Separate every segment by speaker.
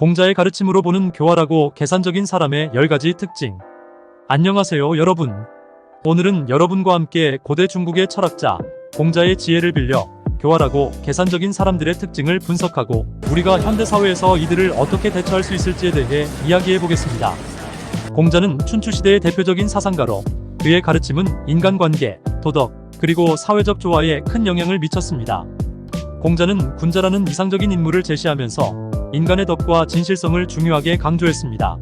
Speaker 1: 공자의 가르침으로 보는 교활하고 계산적인 사람의 10가지 특징. 안녕하세요, 여러분. 오늘은 여러분과 함께 고대 중국의 철학자 공자의 지혜를 빌려 교활하고 계산적인 사람들의 특징을 분석하고 우리가 현대 사회에서 이들을 어떻게 대처할 수 있을지에 대해 이야기해 보겠습니다. 공자는 춘추 시대의 대표적인 사상가로 그의 가르침은 인간관계, 도덕, 그리고 사회적 조화에 큰 영향을 미쳤습니다. 공자는 군자라는 이상적인 인물을 제시하면서 인간의 덕과 진실성을 중요하게 강조했습니다.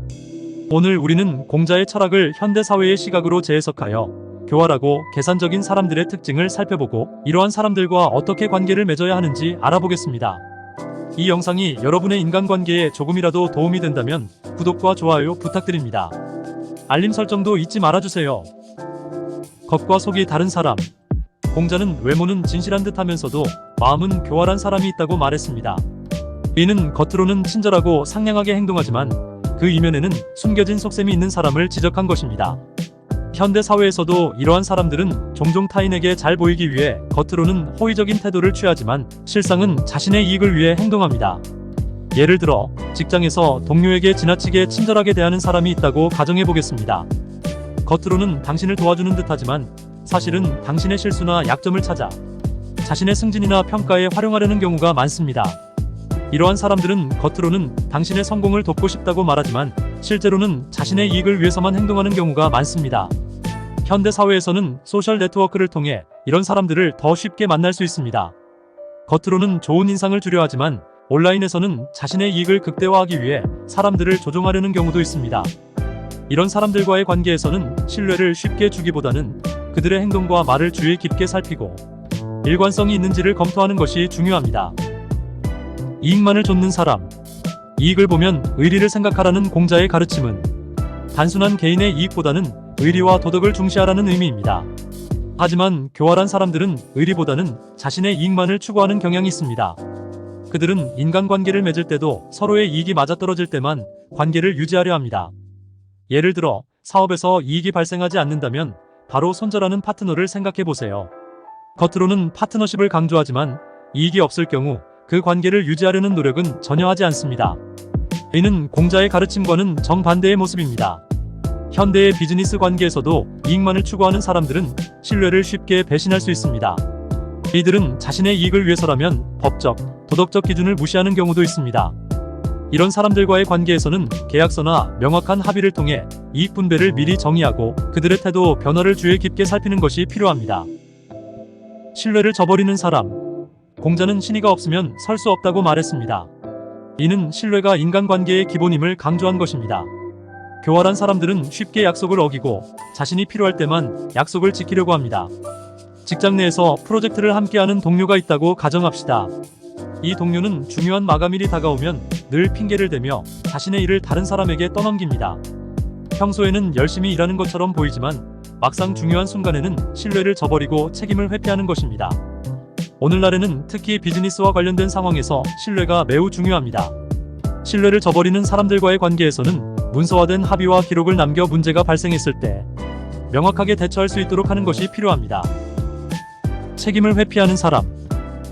Speaker 1: 오늘 우리는 공자의 철학을 현대 사회의 시각으로 재해석하여 교활하고 계산적인 사람들의 특징을 살펴보고 이러한 사람들과 어떻게 관계를 맺어야 하는지 알아보겠습니다. 이 영상이 여러분의 인간관계에 조금이라도 도움이 된다면 구독과 좋아요 부탁드립니다. 알림 설정도 잊지 말아주세요. 겉과 속이 다른 사람. 공자는 외모는 진실한 듯 하면서도 마음은 교활한 사람이 있다고 말했습니다. 이는 겉으로는 친절하고 상냥하게 행동하지만 그 이면에는 숨겨진 속셈이 있는 사람을 지적한 것입니다. 현대 사회에서도 이러한 사람들은 종종 타인에게 잘 보이기 위해 겉으로는 호의적인 태도를 취하지만 실상은 자신의 이익을 위해 행동합니다. 예를 들어 직장에서 동료에게 지나치게 친절하게 대하는 사람이 있다고 가정해 보겠습니다. 겉으로는 당신을 도와주는 듯하지만 사실은 당신의 실수나 약점을 찾아 자신의 승진이나 평가에 활용하려는 경우가 많습니다. 이러한 사람들은 겉으로는 당신의 성공을 돕고 싶다고 말하지만 실제로는 자신의 이익을 위해서만 행동하는 경우가 많습니다. 현대 사회에서는 소셜 네트워크를 통해 이런 사람들을 더 쉽게 만날 수 있습니다. 겉으로는 좋은 인상을 주려 하지만 온라인에서는 자신의 이익을 극대화하기 위해 사람들을 조종하려는 경우도 있습니다. 이런 사람들과의 관계에서는 신뢰를 쉽게 주기보다는 그들의 행동과 말을 주의 깊게 살피고 일관성이 있는지를 검토하는 것이 중요합니다. 이익만을 쫓는 사람. 이익을 보면 의리를 생각하라는 공자의 가르침은 단순한 개인의 이익보다는 의리와 도덕을 중시하라는 의미입니다. 하지만 교활한 사람들은 의리보다는 자신의 이익만을 추구하는 경향이 있습니다. 그들은 인간관계를 맺을 때도 서로의 이익이 맞아떨어질 때만 관계를 유지하려 합니다. 예를 들어 사업에서 이익이 발생하지 않는다면 바로 손절하는 파트너를 생각해 보세요. 겉으로는 파트너십을 강조하지만 이익이 없을 경우 그 관계를 유지하려는 노력은 전혀 하지 않습니다. 이는 공자의 가르침과는 정반대의 모습입니다. 현대의 비즈니스 관계에서도 이익만을 추구하는 사람들은 신뢰를 쉽게 배신할 수 있습니다. 이들은 자신의 이익을 위해서라면 법적, 도덕적 기준을 무시하는 경우도 있습니다. 이런 사람들과의 관계에서는 계약서나 명확한 합의를 통해 이익 분배를 미리 정의하고 그들의 태도 변화를 주의 깊게 살피는 것이 필요합니다. 신뢰를 저버리는 사람. 공자는 신의가 없으면 설 수 없다고 말했습니다. 이는 신뢰가 인간관계의 기본임을 강조한 것입니다. 교활한 사람들은 쉽게 약속을 어기고 자신이 필요할 때만 약속을 지키려고 합니다. 직장 내에서 프로젝트를 함께하는 동료가 있다고 가정합시다. 이 동료는 중요한 마감일이 다가오면 늘 핑계를 대며 자신의 일을 다른 사람에게 떠넘깁니다. 평소에는 열심히 일하는 것처럼 보이지만 막상 중요한 순간에는 신뢰를 저버리고 책임을 회피하는 것입니다. 오늘날에는 특히 비즈니스와 관련된 상황에서 신뢰가 매우 중요합니다. 신뢰를 저버리는 사람들과의 관계에서는 문서화된 합의와 기록을 남겨 문제가 발생했을 때 명확하게 대처할 수 있도록 하는 것이 필요합니다. 책임을 회피하는 사람.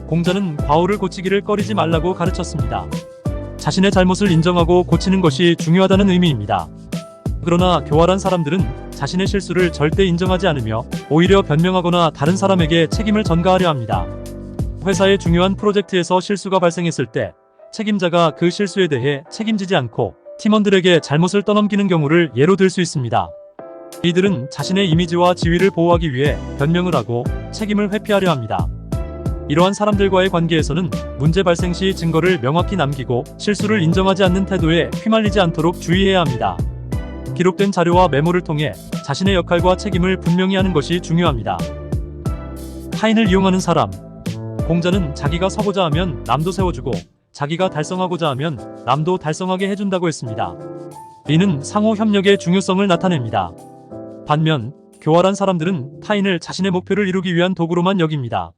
Speaker 1: 공자는 과오를 고치기를 꺼리지 말라고 가르쳤습니다. 자신의 잘못을 인정하고 고치는 것이 중요하다는 의미입니다. 그러나 교활한 사람들은 자신의 실수를 절대 인정하지 않으며 오히려 변명하거나 다른 사람에게 책임을 전가하려 합니다. 회사의 중요한 프로젝트에서 실수가 발생했을 때 책임자가 그 실수에 대해 책임지지 않고 팀원들에게 잘못을 떠넘기는 경우를 예로 들 수 있습니다. 이들은 자신의 이미지와 지위를 보호하기 위해 변명을 하고 책임을 회피하려 합니다. 이러한 사람들과의 관계에서는 문제 발생 시 증거를 명확히 남기고 실수를 인정하지 않는 태도에 휘말리지 않도록 주의해야 합니다. 기록된 자료와 메모를 통해 자신의 역할과 책임을 분명히 하는 것이 중요합니다. 타인을 이용하는 사람. 공자는 자기가 서고자 하면 남도 세워주고 자기가 달성하고자 하면 남도 달성하게 해준다고 했습니다. 이는 상호 협력의 중요성을 나타냅니다. 반면 교활한 사람들은 타인을 자신의 목표를 이루기 위한 도구로만 여깁니다.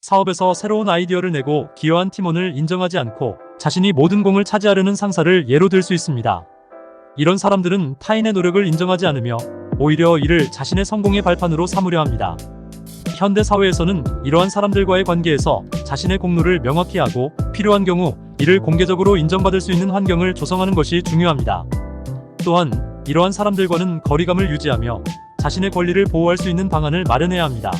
Speaker 1: 사업에서 새로운 아이디어를 내고 기여한 팀원을 인정하지 않고 자신이 모든 공을 차지하려는 상사를 예로 들 수 있습니다. 이런 사람들은 타인의 노력을 인정하지 않으며 오히려 이를 자신의 성공의 발판으로 삼으려 합니다. 현대 사회에서는 이러한 사람들과의 관계에서 자신의 공로를 명확히 하고 필요한 경우 이를 공개적으로 인정받을 수 있는 환경을 조성하는 것이 중요합니다. 또한 이러한 사람들과는 거리감을 유지하며 자신의 권리를 보호할 수 있는 방안을 마련해야 합니다.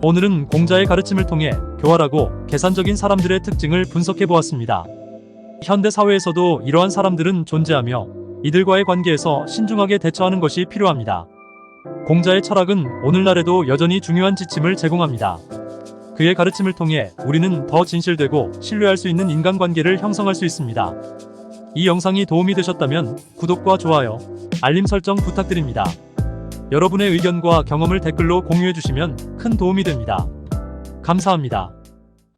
Speaker 1: 오늘은 공자의 가르침을 통해 교활하고 계산적인 사람들의 특징을 분석해 보았습니다. 현대 사회에서도 이러한 사람들은 존재하며 이들과의 관계에서 신중하게 대처하는 것이 필요합니다. 공자의 철학은 오늘날에도 여전히 중요한 지침을 제공합니다. 그의 가르침을 통해 우리는 더 진실되고 신뢰할 수 있는 인간관계를 형성할 수 있습니다. 이 영상이 도움이 되셨다면 구독과 좋아요, 알림 설정 부탁드립니다. 여러분의 의견과 경험을 댓글로 공유해 주시면 큰 도움이 됩니다. 감사합니다.